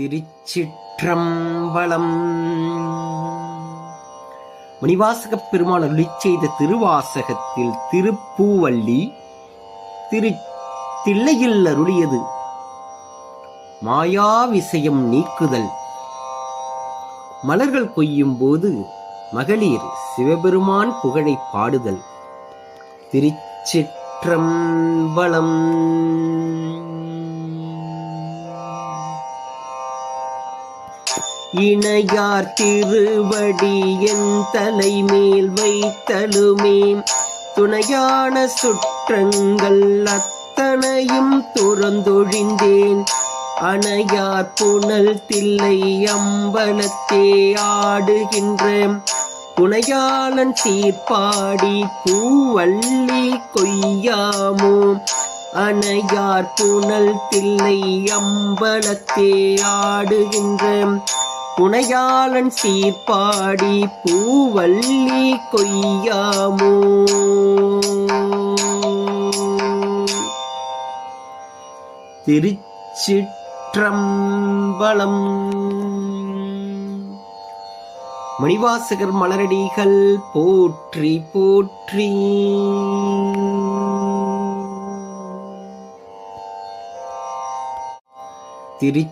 திருச்சிற்றம்பலம். மணிவாசகப் பெருமான் அருளிச் செய்த திருவாசகத்தில் திருப்பூவள்ளி திரு தில்லையில் அருளியது. மாயா விஷயம் நீக்குதல். மலர்கள் கொய்யும் போது மகளிர் சிவபெருமான் புகழை பாடுதல். திருச்சிற்றம்பலம். இணையார் திருவடி என் தலைமேல் வைத்தலுமே துணையான சுற்றங்கள் அத்தனையும் துறந்தொழிந்தேன். அணையார் புனல் தில்லை அம்பலத்தே ஆடுகின்ற புனையாளன் சீர்பாடி பூவள்ளி கொய்யாமோ. அணையார் புனல் தில்லை அம்பலத்தே ஆடுகின்ற புனையாளன் சீர்பாடி பூவள்ளி கொய்யாமோ? திருச்சிற்றம்பலம். மணிவாசகர் மலரடிகள் போற்றி போற்றி. திரு